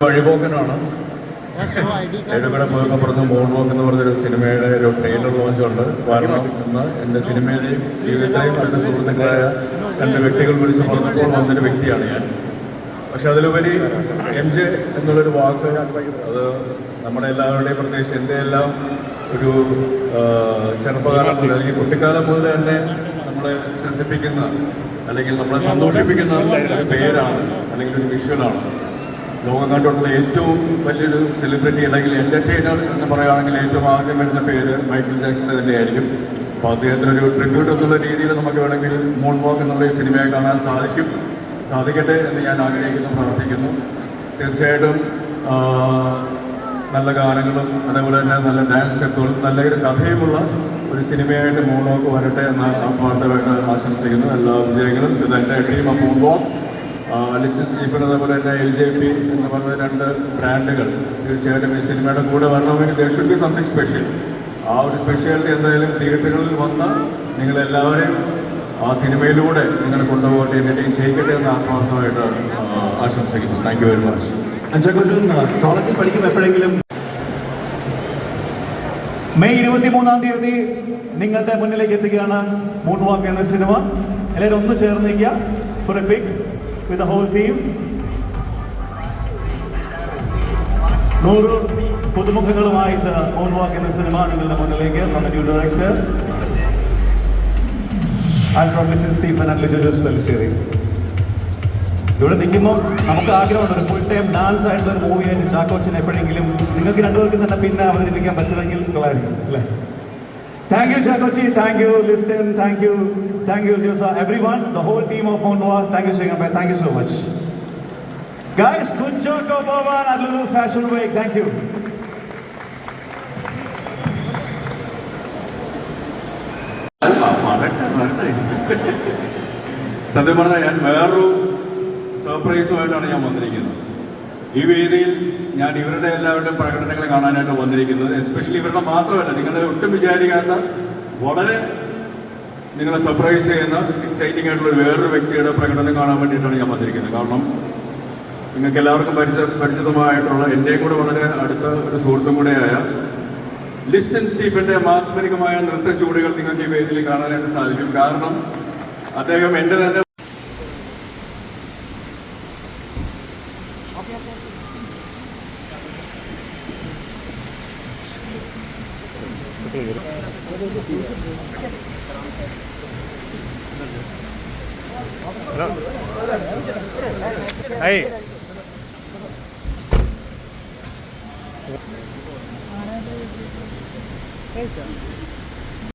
വഴിപോക്കനാണ്. സൈഡിൽ കൂടെ പോയപ്പുറത്ത് മോൺ വോക്ക് എന്ന് പറഞ്ഞൊരു സിനിമയുടെ ഒരു ട്രെയിലർ ലോഞ്ച് ഉണ്ട് എന്ന് എന്റെ സിനിമയിലെയും ജീവിതത്തിലെയും എന്റെ സുഹൃത്തുക്കളായ രണ്ട് വ്യക്തികൾ വിളിച്ച് പറഞ്ഞപ്പോൾ വന്നൊരു വ്യക്തിയാണ് ഞാൻ. പക്ഷെ അതിലുപരി എം ജെ എന്നുള്ളൊരു വാക്ക് അത് നമ്മുടെ എല്ലാവരുടെയും പ്രത്യേകിച്ച് എന്റെ എല്ലാം ഒരു ചെറുപ്പകാലം മുതൽ അല്ലെങ്കിൽ കുട്ടിക്കാലം മുതൽ തന്നെ നമ്മളെ ത്രസിപ്പിക്കുന്ന അല്ലെങ്കിൽ നമ്മളെ സന്തോഷിപ്പിക്കുന്ന ഒരു പേരാണ് അല്ലെങ്കിൽ ഒരു വിഷ്വലാണ്. ലോകം കണ്ടിട്ടുള്ള ഏറ്റവും വലിയൊരു സെലിബ്രിറ്റി അല്ലെങ്കിൽ എന്റർടൈനർ എന്ന് പറയുകയാണെങ്കിൽ ഏറ്റവും ആദ്യം വരുന്ന പേര് മൈക്കിൾ ജാക്സൺ തന്നെയായിരിക്കും. അപ്പോൾ അദ്ദേഹത്തിനൊരു ട്രിബ്യൂട്ട് എന്നുള്ള രീതിയിൽ നമുക്ക് വേണമെങ്കിൽ മൂൺ വാക്ക് എന്നുള്ള സിനിമയെ കാണാൻ സാധിക്കും. സാധിക്കട്ടെ എന്ന് ഞാൻ ആഗ്രഹിക്കുന്നു പ്രാർത്ഥിക്കുന്നു. തീർച്ചയായിട്ടും നല്ല ഗാനങ്ങളും അതേപോലെ തന്നെ നല്ല ഡാൻസ് സ്റ്റെപ്പുകളും നല്ലൊരു കഥയുമുള്ള ഒരു സിനിമയായിട്ട് മൂൺ വാക്ക് വരട്ടെ എന്ന് ആത്മാർത്ഥമായിട്ട് ആശംസിക്കുന്നു. എല്ലാ വിജയങ്ങളും. ഇത് എന്റെ ടീം മൂൺ വാക്ക് ലിസ്റ്റൻ സ്റ്റീഫൻ അതേപോലെ തന്നെ എൽ ജെ പി എന്ന് പറഞ്ഞ രണ്ട് ബ്രാൻഡുകൾ തീർച്ചയായിട്ടും ഈ സിനിമയുടെ കൂടെ വരണമെങ്കിൽ there should be something special ആ ഒരു സ്പെഷ്യാലിറ്റി എന്തായാലും തിയേറ്ററുകളിൽ വന്ന് നിങ്ങളെല്ലാവരെയും ആ സിനിമയിലൂടെ നിങ്ങൾ കൊണ്ടുപോകട്ടെ എന്റെയും ചെയ്യിക്കട്ടെ എന്ന് ആത്മാർത്ഥമായിട്ട് ആശംസിക്കുന്നു. താങ്ക് യു വെരി മച്ച് കോളേജിൽ പഠിക്കുമ്പോൾ എപ്പോഴെങ്കിലും മെയ് ഇരുപത്തി മൂന്നാം തീയതി നിങ്ങളുടെ മുന്നിലേക്ക് എത്തുകയാണ് മൂൺ വാക്ക് എന്ന സിനിമ. എല്ലാവരും ഒന്ന് ചേർന്നിരിക്കുക for a pic the whole team നൂറ് പുതുമുഖങ്ങളുമായിട്ട് മൂൺ വാക്ക് എന്ന സിനിമ നിങ്ങളുടെ മുന്നിലേക്ക് ഫ്രം ഡയറക്ടർ ആൻഡ് ഫ്രം മിസിൻ സ്റ്റീഫൻ ആൻഡ് ലിജോ ജോസ് ഇവിടെ നിൽക്കുമ്പോൾ നമുക്ക് ആഗ്രഹമുണ്ട് ഒരു ഫുൾ ടൈം ഡാൻസ് ആയിട്ടുള്ള ഒരു മൂവി ആയിട്ട് ചാക്കോച്ചൻ എപ്പോഴെങ്കിലും നിങ്ങൾക്ക് രണ്ടുപേർക്കും തന്നെ പിന്നെ അവതരിപ്പിക്കാൻ പറ്റുമെങ്കിൽ കൊള്ളായിരിക്കും അല്ലേ? thank you Chakochi thank you listen thank you thank you Jose everyone the whole team of മോൺവാ thank you Shekhar thank you so much guys Kunchacko Boban Allu fashion week thank you സത്യം പറഞ്ഞാൽ ഞാൻ വേറൊരു സർപ്രൈസുമായിട്ടാണ് ഞാൻ വന്നിരിക്കുന്നത് ഈ വേദിയിൽ ഞാൻ ഇവരുടെ എല്ലാവരുടെയും പ്രകടനങ്ങൾ കാണാനായിട്ട് വന്നിരിക്കുന്നത്. എസ്പെഷ്യലി ഇവരുടെ മാത്രമല്ല നിങ്ങളെ ഒട്ടും വിചാരിക്കാത്ത വളരെ നിങ്ങളെ സർപ്രൈസ് ചെയ്യുന്ന എക്സൈറ്റിംഗ് ആയിട്ടുള്ള വേറൊരു വ്യക്തിയുടെ പ്രകടനം കാണാൻ വേണ്ടിയിട്ടാണ് ഞാൻ വന്നിരിക്കുന്നത്. കാരണം നിങ്ങൾക്ക് എല്ലാവർക്കും പരിച പരിചിതമായിട്ടുള്ള എന്റെയും കൂടെ വളരെ അടുത്ത ഒരു സുഹൃത്തും കൂടെയായ ലിസ്റ്റൻ സ്റ്റീഫന്റെ മാസ്മരികമായ നൃത്ത ചൂടുകൾ നിങ്ങൾക്ക് ഈ വേദിയിൽ കാണാനായിട്ട് സാധിക്കും. കാരണം അദ്ദേഹം എന്റെ തന്നെ Okay, okay. Hello. Hey. Hey, sir.